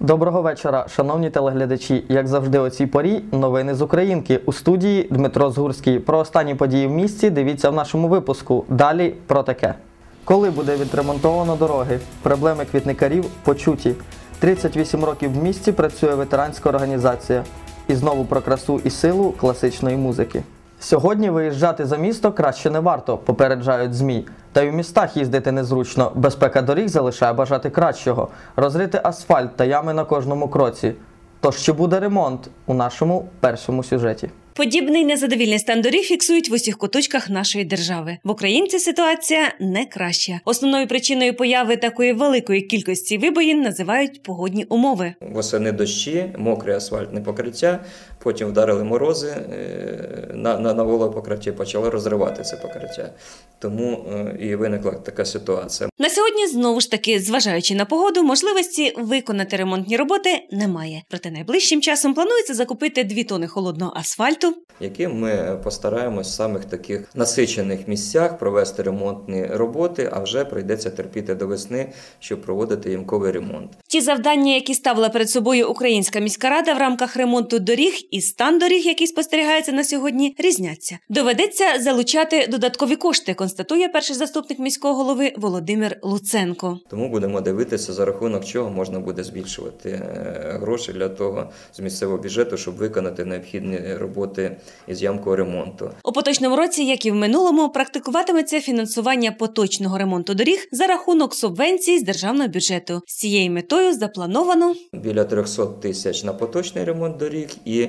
Доброго вечора, шановні телеглядачі. Як завжди, о цій порі новини з Українки у студії Дмитро Згурський. Про останні події в місті дивіться в нашому випуску. Далі про таке. Коли буде відремонтовано дороги? Проблеми квітникарів почуті. 38 років в місті працює ветеранська організація. І знову про красу і силу класичної музики. Сьогодні виїжджати за місто краще не варто, попереджають ЗМІ. Та й у містах їздити незручно. Безпека доріг залишає бажати кращого. Розрити асфальт та ями на кожному кроці. Тож чи буде ремонт у нашому першому сюжеті? Подібний незадовільний стан доріг фіксують в усіх куточках нашої держави. В Українці ситуація не краща. Основною причиною появи такої великої кількості вибоїн називають погодні умови. Восени дощі, мокре асфальтне покриття, потім вдарили морози, е, на, на, на воле покриття почало розривати це покриття. Тому е, і виникла така ситуація. На сьогодні знову ж таки, зважаючи на погоду, можливості виконати ремонтні роботи немає. Проте найближчим часом планується закупити дві тони холодного асфальту. яким ми постараємось в самих таких насичених місцях провести ремонтні роботи, а вже прийдеться терпіти до весни, щоб проводити ямковий ремонт. Ті завдання, які ставила перед собою Українська міська рада в рамках ремонту доріг і стан доріг, який спостерігається на сьогодні, різняться. Доведеться залучати додаткові кошти, констатує перший заступник міського голови Володимир Луценко. Тому будемо дивитися, за рахунок чого можна буде збільшувати е, гроші для того з місцевого бюджету, щоб виконати необхідні роботи із ямкового ремонту. У поточному році, як і в минулому, практикуватиметься фінансування поточного ремонту доріг за рахунок субвенцій з державного бюджету. З цією метою заплановано Біля 300 тисяч на поточний ремонт доріг і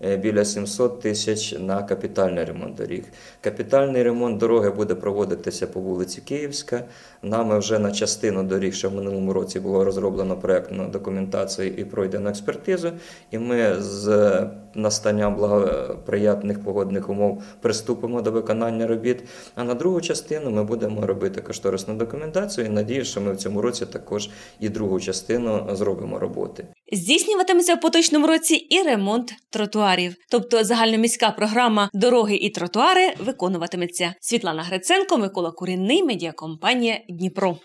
біля 700 тисяч на капітальний ремонт доріг. Капітальний ремонт дороги буде проводитися по вулиці Київська. Нами вже на частину доріг, що в минулому році було розроблено проектну документацію і пройдено експертизу. І ми з настанням благоприятних погодних умов приступимо до виконання робіт. А на другу частину ми будемо робити кошторисну документацію. І надію, що ми в цьому році також і другу частину зробимо роботи. Здійснюватиметься в поточному році і ремонт тротуарів, тобто загальноміська програма Дороги і тротуари виконуватиметься. Світлана Гриценко, Микола Курінний, медіакомпанія Дніпро.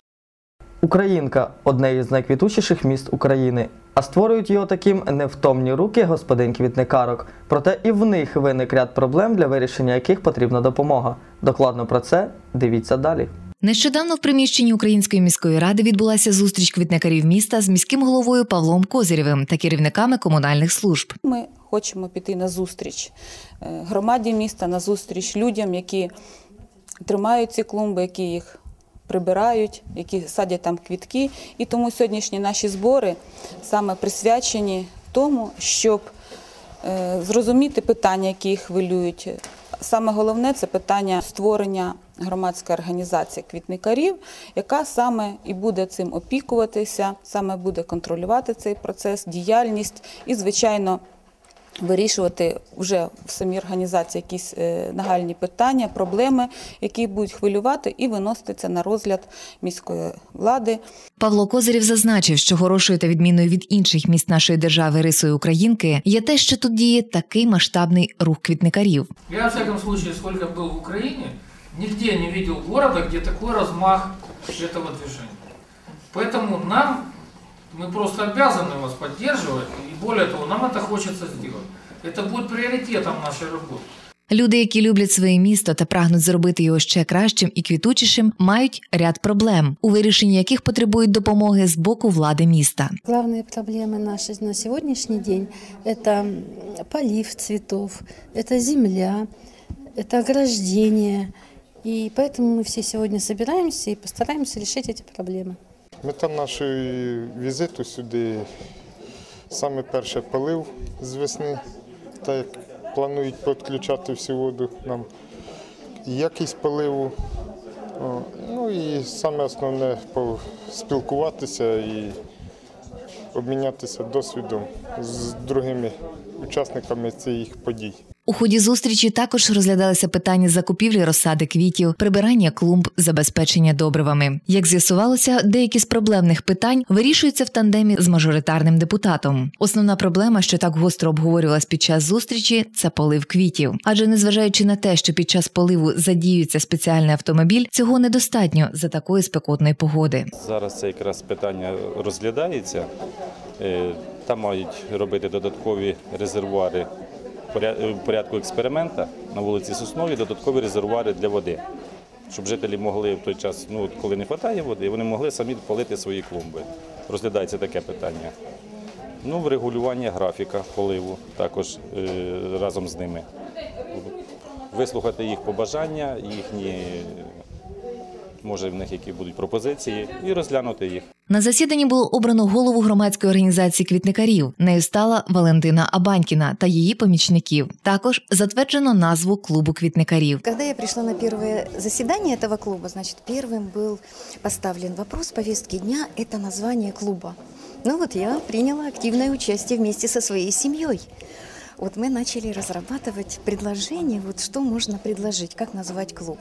Українка одне із найквітучіших міст України. А створюють його таким невтомні руки господин квітникарок. Проте і в них виник ряд проблем, для вирішення яких потрібна допомога. Докладно про це дивіться далі. Нещодавно в приміщенні Української міської ради відбулася зустріч квітникарів міста з міським головою Павлом Козирєвим та керівниками комунальних служб. Ми хочемо піти на зустріч е, громаді міста, на зустріч людям, які тримають ці клумби, які їх прибирають, які садять там квітки. І тому сьогоднішні наші збори саме присвячені тому, щоб е, зрозуміти питання, які їх хвилюють. Саме головне це питання створення громадської організації квітникарів, яка саме і буде цим опікуватися, саме буде контролювати цей процес, діяльність і, звичайно, вирішувати вже в самій організації якісь е, нагальні питання, проблеми, які будуть хвилювати, і виносити це на розгляд міської влади. Павло Козирєв зазначив, що хорошою та відмінною від інших міст нашої держави рисою Українки є те, що тут діє такий масштабний рух квітникарів. Я, во всяком случае, сколько был в Украине, нигде не видел города, где такой размах этого движения. Поэтому нам, мы просто обязаны вас поддерживать, и более того, нам это хочется сделать. Это будет приоритетом нашей работы. Люди, які люблять своє місто та прагнуть зробити його ще кращим і квітучішим, мають ряд проблем, у вирішенні яких потребують допомоги з боку влади міста. Главные проблемы наши на сегодняшний день – это м, полив цветов, это земля, это ограждение. И поэтому мы все сегодня собираемся и постараемся решить эти проблемы. Мета нашої візиту сюди саме перше полив з весни, так як планують підключати всю воду нам. Якість поливу. О, Ну і саме основне спілкуватися і обмінятися досвідом з другими учасниками цих подій. У ході зустрічі також розглядалися питання закупівлі розсади квітів, прибирання клумб, забезпечення добривами. Як з'ясувалося, деякі з проблемних питань вирішуються в тандемі з мажоритарним депутатом. Основна проблема, що так гостро обговорювалась під час зустрічі, це полив квітів. Адже незважаючи на те, що під час поливу задіюється спеціальний автомобіль, цього недостатньо за такої спекотної погоди. Зараз це якраз питання розглядається. Е, Там мають робити додаткові резервуари в порядку експеримента на вулиці Сосновій, додаткові резервуари для води, щоб жителі могли в той час, ну коли не вистачає води, вони могли самі полити свої клумби. Розглядається таке питання. Ну, врегулювання графіка поливу також е, разом з ними. Вислухати їх побажання, їхні, може, в них які будуть пропозиції, і розглянути їх. На засіданні було обрано голову громадської організації квітникарів. Нею стала Валентина Абанькіна та її помічників. Також затверджено назву клубу квітникарів. Когда я пришла на первое заседание этого клуба, значит, первым был поставлен вопрос повестки дня – это название клуба. Ну вот я приняла активное участие вместе со своей семьей. Вот мы начали разрабатывать предложение, вот что можно предложить, как назвать клуб.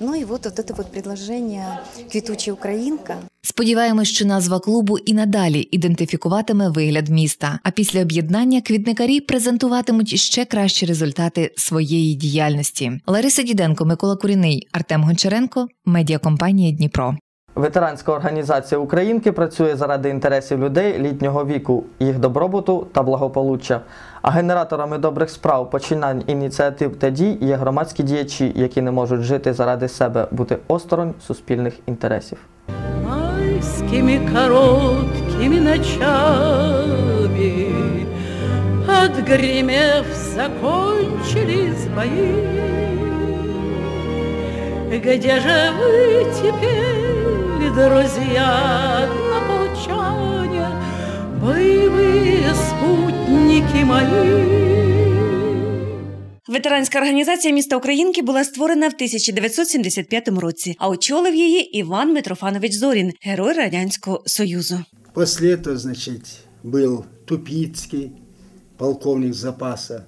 Ну и вот, вот это вот предложение «Квітуча Українка», Сподіваємось, що назва клубу і надалі ідентифікуватиме вигляд міста. А після об'єднання квітникарі презентуватимуть ще кращі результати своєї діяльності. Лариса Діденко, Микола Куріний, Артем Гончаренко, медіакомпанія Дніпро. Ветеранська організація Українки працює заради інтересів людей літнього віку, їх добробуту та благополуччя. А генераторами добрих справ, починань, ініціатив та дій є громадські діячі, які не можуть жити заради себе, бути осторонь суспільних інтересів. майскими короткими ночами Отгремев, закончились бои Где же вы теперь, друзья однополчане Боевые спутники мои Ветеранська організація міста Українки була створена в 1975 році, а очолив її Іван Митрофанович Зорін, герой Радянського Союзу. После этого, значит, был Тупицкий, полковник запаса,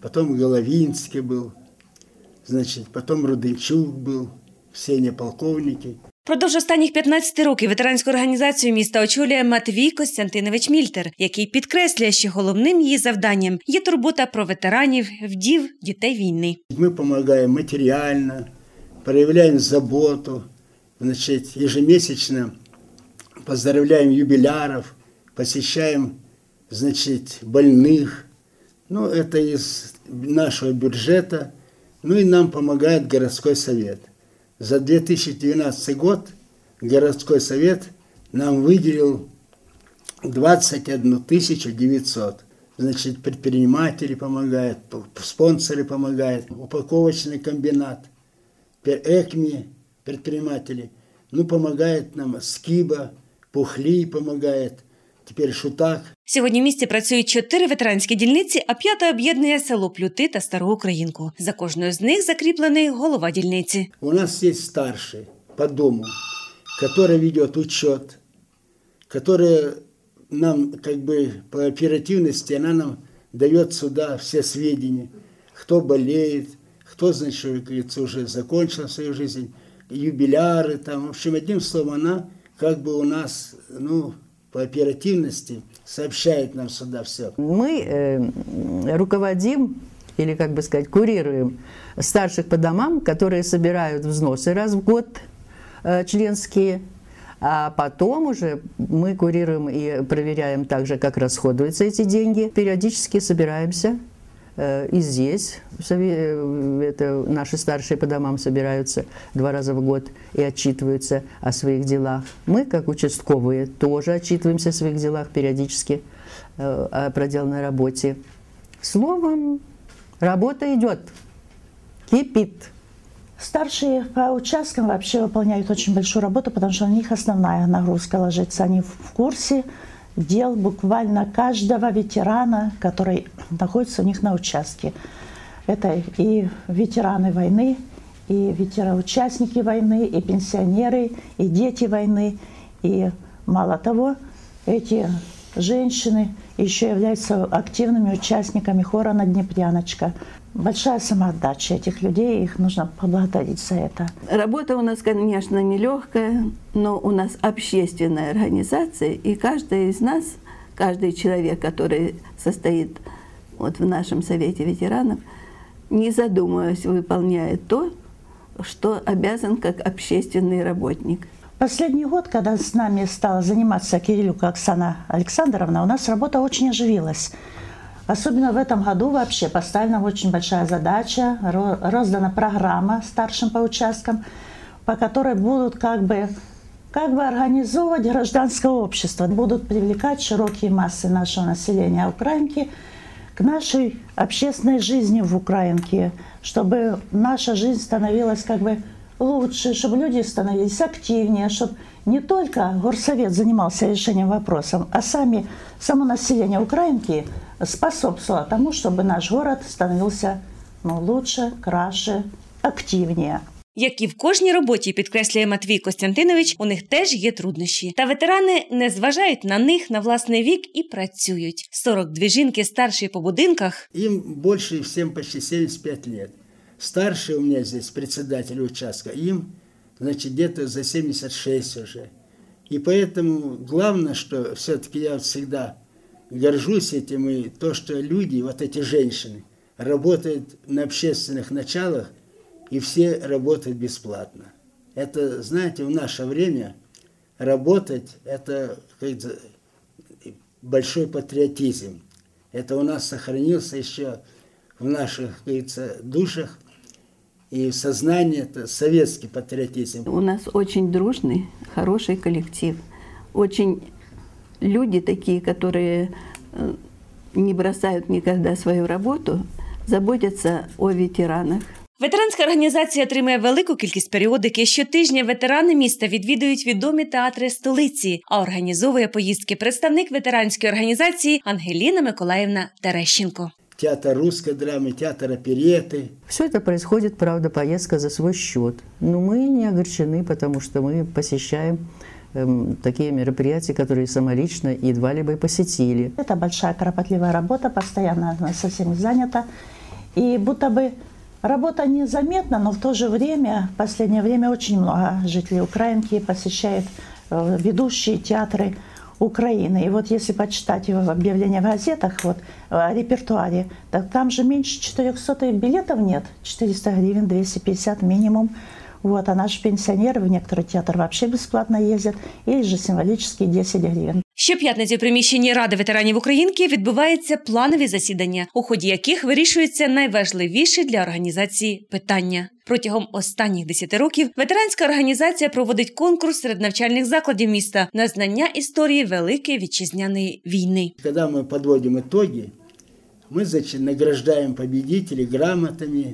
потом Головинский был, значит, потом Руденчук был, все не полковники. Продовж останніх 15 років ветеранську організацію міста очолює Матвій Костянтинович Мільтер, який підкреслює, що головним її завданням є турбота про ветеранів, вдів, дітей війни. Мы помогаем материально, проявляем заботу, значит, ежемесячно поздравляем юбиляров, посещаем, значит, больных. Ну, это из нашего бюджета. Ну и нам помогает городской совет. За 2012 год городской совет нам выделил 21 900. Значит, предприниматели помогают, спонсоры помогают, упаковочный комбинат, ЭКМИ предприниматели. Ну, помогает нам Скиба, Пухли помогает, теперь Шутак. Сьогодні в місті працюють чотири ветеранські дільниці, а п'ята об'єднує село Плюти та Стару Українку. За кожною з них закріплений голова дільниці. У нас есть старший по дому, который ведет учет, который нам как бы по оперативности, она нам дает сюда все сведения, кто болеет, кто, значит, что, как говорится, уже закончил свою жизнь, юбиляры там, в общем, одним словом, она как бы у нас, ну, по оперативности сообщает нам сюда все. Мы э, руководим или, как бы сказать, курируем старших по домам, которые собирают взносы раз в год э, членские, а потом уже мы курируем и проверяем также, как расходуются эти деньги. Периодически собираемся и здесь. э, Это наши старшие по домам собираются два раза в год и отчитываются о своих делах. Мы, как участковые, тоже отчитываемся о своих делах периодически, э, о проделанной работе. Словом, работа идет, кипит. Старшие по участкам вообще выполняют очень большую работу, потому что на них основная нагрузка ложится. Они в курсе дел буквально каждого ветерана, который находится у них на участке. Это и ветераны войны, и ветераны, участники войны, и пенсионеры, и дети войны. И мало того, эти женщины еще являются активными участниками хора «Наднепряночка». Большая самоотдача этих людей, их нужно поблагодарить за это. Работа у нас, конечно, нелегкая, но у нас общественная организация, и каждый из нас, каждый человек, который состоит вот в нашем Совете ветеранов, не задумываясь, выполняет то, что обязан как общественный работник. Последний год, когда с нами стала заниматься Кириллюка Оксана Александровна, у нас работа очень оживилась. Особенно в этом году вообще поставлена очень большая задача, роздана программа старшим по участкам, по которой будут как бы, как бы организовывать гражданское общество, будут привлекать широкие массы нашего населения Украинки к нашей общественной жизни в Украинке, чтобы наша жизнь становилась как бы лучше, чтобы люди становились активнее, чтобы не только горсовет занимался решением вопросов, а сами, само население Украинки способствовало тому, чтобы наш город становился ну, лучше, краще, активнее. Як і в кожній роботі підкреслює Матвій Костянтинович, у них теж є труднощі. Та ветерани не зважають на них на власний вік і працюють. 42 жінки старші по будинках. Їм більше всім почти 75 років. Старший у меня здесь председатель участка, им, значит, где-то за 76 уже. И поэтому главное, что все-таки я всегда горжусь этим, и то, что люди, вот эти женщины, работают на общественных началах, и все работают бесплатно. Это, знаете, в наше время работать, это большой патриотизм. Это у нас сохранился еще в наших, говорится, душах и сознание это советский патриотизм. У нас очень дружный, хороший коллектив. Очень люди такие, которые э, не бросают никогда свою работу, заботятся о ветеранах. Ветеранська організація отримує велику кількість періодики. Щотижня ветерани міста відвідують відомі театри столиці, а організовує поїздки представник ветеранської організації Ангеліна Миколаївна Терещенко. театр русской драмы, театр опереты. Все это происходит, правда, поездка за свой счет. Но мы не огорчены, потому что мы посещаем эм, такие мероприятия, которые самолично едва ли бы посетили. Это большая кропотливая работа, постоянно она со всеми занята. И будто бы работа незаметна, но в то же время, в последнее время очень много жителей Украинки посещают э, ведущие театры Украины. И вот если почитать его объявления в газетах вот, о репертуаре, так там же меньше 400 билетов нет, 400 гривен, 250 минимум. Вот, а наши пенсионеры в некоторые театры вообще бесплатно ездят, или же символические 10 гривен. Щоп'ятниці в приміщенні Ради ветеранів Українки відбуваються планові засідання, у ході яких вирішуються найважливіші для організації питання. Протягом останніх 10 років ветеранська організація проводить конкурс серед навчальних закладів міста на знання історії Великої вітчизняної війни. Коли ми підводимо ітоги, ми значить, награждаємо победителей грамотами,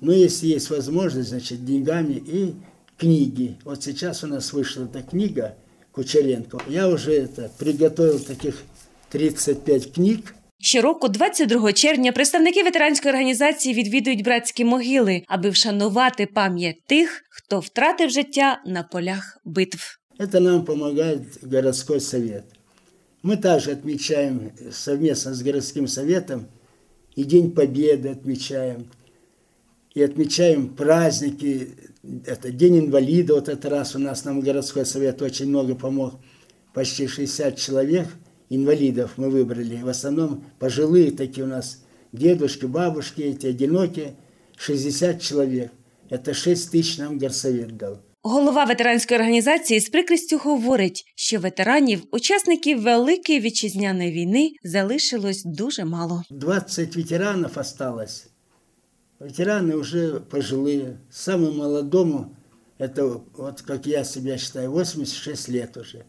ну, якщо є можливість, значить, деньгами і книги. От зараз у нас вийшла та книга – Кучеренко. Я уже это, приготовил таких 35 книг. Щороку, 22 червня, представники ветеранської організації відвідують братські могили, аби вшанувати пам'ять тих, хто втратив життя на полях битв. Это нам помогает городской совет. Мы также отмечаем совместно с городским советом и День Победы отмечаем, и отмечаем праздники это День инвалида, вот этот раз у нас нам городской совет очень много помог. Почти 60 человек инвалидов мы выбрали. В основном пожилые такие у нас дедушки, бабушки, эти одинокие. 60 человек. Это 6 тисяч нам горсовет дал. Голова ветеранської організації з прикрістю говорить, що ветеранів, учасників Великої вітчизняної війни, залишилось дуже мало. 20 ветеранів осталось. Ветераны уже пожилые. Самому молодому, это вот как я себя считаю, 86 лет уже.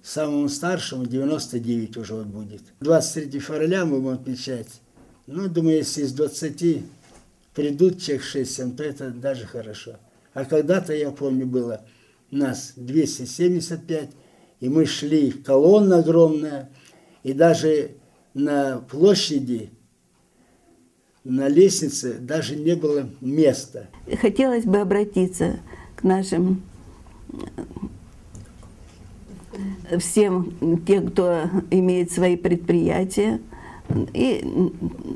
Самому старшему 99 уже вот будет. 23 февраля мы будем отмечать. Ну, думаю, если из 20 придут человек 6-7, то это даже хорошо. А когда-то, я помню, было нас 275, и мы шли, колонна огромная, и даже на площади на лестнице даже не было места. Хотелось бы обратиться к нашим всем тем, кто имеет свои предприятия, и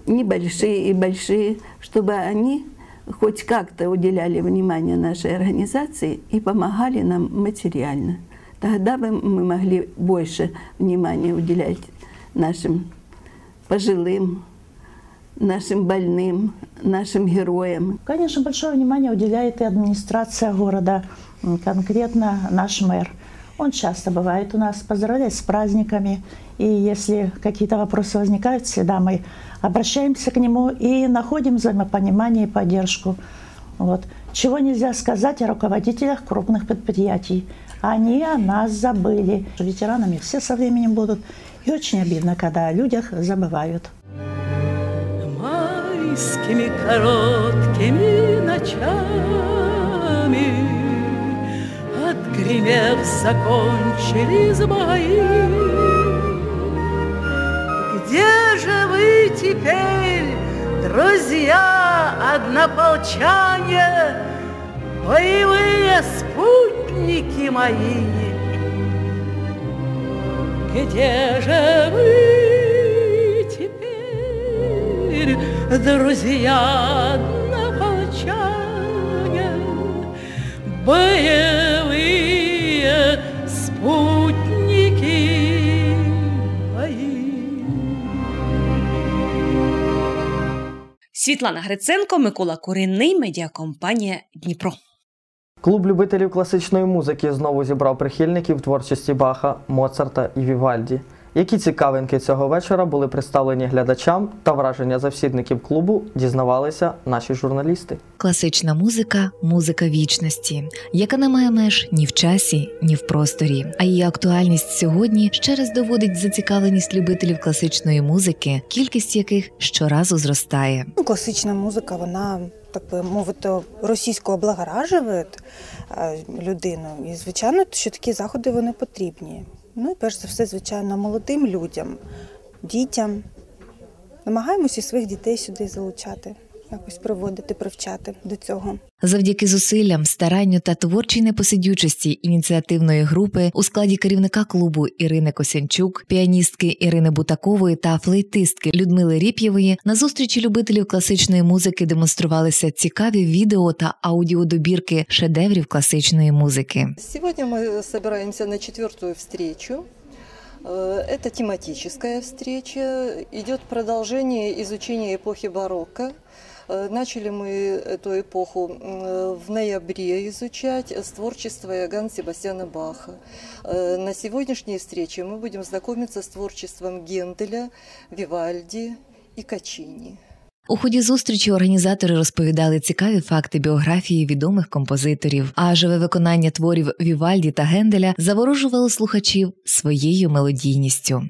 небольшие, и большие, чтобы они хоть как-то уделяли внимание нашей организации и помогали нам материально. Тогда бы мы могли больше внимания уделять нашим пожилым, нашим больным, нашим героям. Конечно, большое внимание уделяет и администрация города, конкретно наш мэр. Он часто бывает у нас, поздравляет с праздниками. И если какие-то вопросы возникают, всегда мы обращаемся к нему и находим взаимопонимание и поддержку. Вот. Чего нельзя сказать о руководителях крупных предприятий. Они о нас забыли. Ветеранами все со временем будут. И очень обидно, когда о людях забывают. Майскими короткими ночами. Отгремев, закончились бои. Где же вы теперь, друзья, однополчане? Боевые спутники мои. Где же вы теперь, друзья однополчане, боевые спутники мои. Світлана Гриценко, Микола Курінний, медіакомпанія Дніпро. Клуб любителів класичної музики знову зібрав прихильників творчості Баха, Моцарта і Вівальді. Які цікавинки цього вечора були представлені глядачам та враження завсідників клубу дізнавалися наші журналісти. Класична музика музика вічності, яка не має меж ні в часі, ні в просторі. А її актуальність сьогодні ще раз доводить зацікавленість любителів класичної музики, кількість яких щоразу зростає. Ну, класична музика, вона, так би мовити, російсько облагоражує е, людину. І, звичайно, що такі заходи вони потрібні. Ну і перш за все, звичайно, молодим людям, дітям. Намагаємося своїх дітей сюди залучати, якось приводити, привчати до цього. Завдяки зусиллям, старанню та творчій непосидючості ініціативної групи у складі керівника клубу Ірини Косянчук, піаністки Ірини Бутакової та флейтистки Людмили Ріп'євої на зустрічі любителів класичної музики демонструвалися цікаві відео та аудіодобірки шедеврів класичної музики. Сегодня мы собираемся на четвертую встречу. Э, Это тематическая встреча. Идет продолжение изучения эпохи барокко. Э, Начали мы эту эпоху м, в ноябре изучать с творчества Иоганна Себастьяна Баха. Э, На сегодняшней встрече мы будем знакомиться с творчеством Генделя, Вивальди и Качини. У ході зустрічі організатори розповідали цікаві факти біографії відомих композиторів, а живе виконання творів Вівальді та Генделя заворожувало слухачів своєю мелодійністю.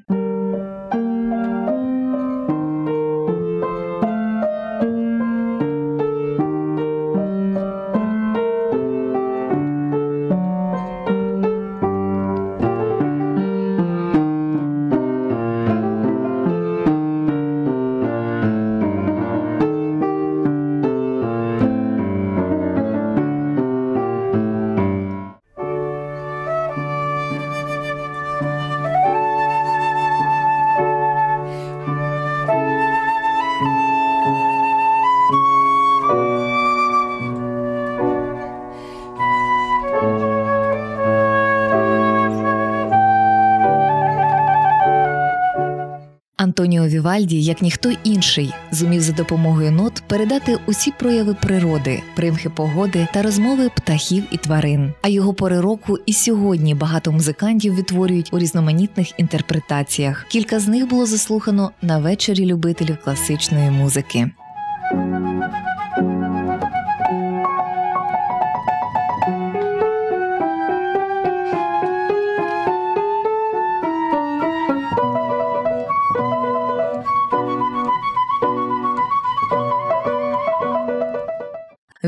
Антоніо Вівальді, як ніхто інший, зумів за допомогою нот передати усі прояви природи, примхи погоди та розмови птахів і тварин. А його пори року і сьогодні багато музикантів відтворюють у різноманітних інтерпретаціях. Кілька з них було заслухано на вечорі любителів класичної музики.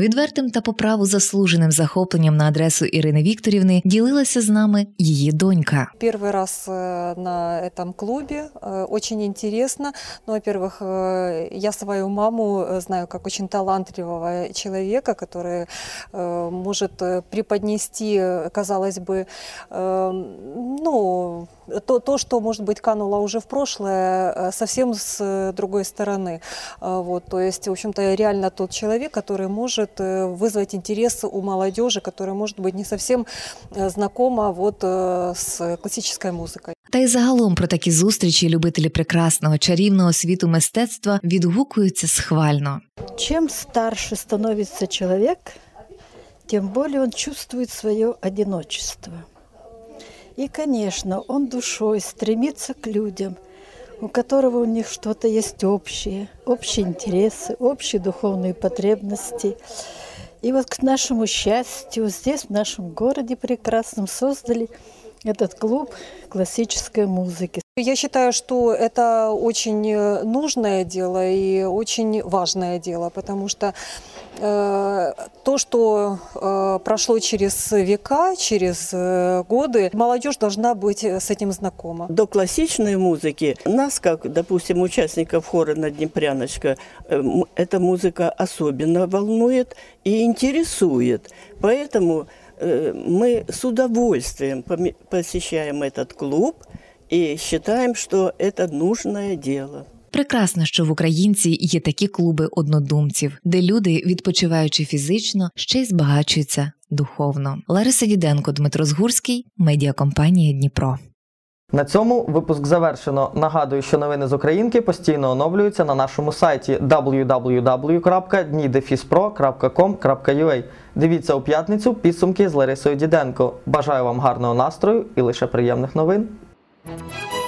Відвертим та по праву заслуженим захопленням на адресу Ірини Вікторівни ділилася з нами її донька. Первый раз э, на этом клубе, э, очень интересно. Ну, во-первых, э, я свою маму э, знаю как очень талантливого человека, который э, может э, преподнести, э, казалось бы, э, ну, то, то, что, может быть, кануло уже в прошлое, э, совсем с э, другой стороны. А, Вот, то есть, в общем-то, реально тот человек, который может э, вызвать интерес у молодежи, которая, может быть, не совсем э, знакома вот э, с классической музыкой. Та й загалом про такі зустрічі любителі прекрасного чарівного світу мистецтва відгукуються схвально. Чем старше становится человек, тем более он чувствует свое одиночество. И, конечно, он душой стремится к людям, у которого у них что-то есть общее, общие интересы, общие духовные потребности. И вот к нашему счастью, здесь, в нашем городе прекрасном, создали этот клуб классической музыки. Я считаю, что это очень э, нужное дело и очень важное дело, потому что э, то, что э, прошло через века, через э, годы, молодежь должна быть э, с этим знакома. До классичной музыки нас, как, допустим, участников хора на Днепряночка, э, эта музыка особенно волнует и интересует. Поэтому э, мы с удовольствием посещаем этот клуб и считаем, что это нужное дело. Прекрасно, що в українці є такі клуби однодумців, де люди, відпочиваючи фізично, ще й збагачуються духовно. Лариса Діденко, Дмитро Згурський, медіакомпанія Дніпро. На цьому випуск завершено. Нагадую, що новини з Українки постійно оновлюються на нашому сайті www.dnidefispro.com.ua. Дивіться у п'ятницю підсумки з Ларисою Діденко. Бажаю вам гарного настрою і лише приємних новин. Thank you.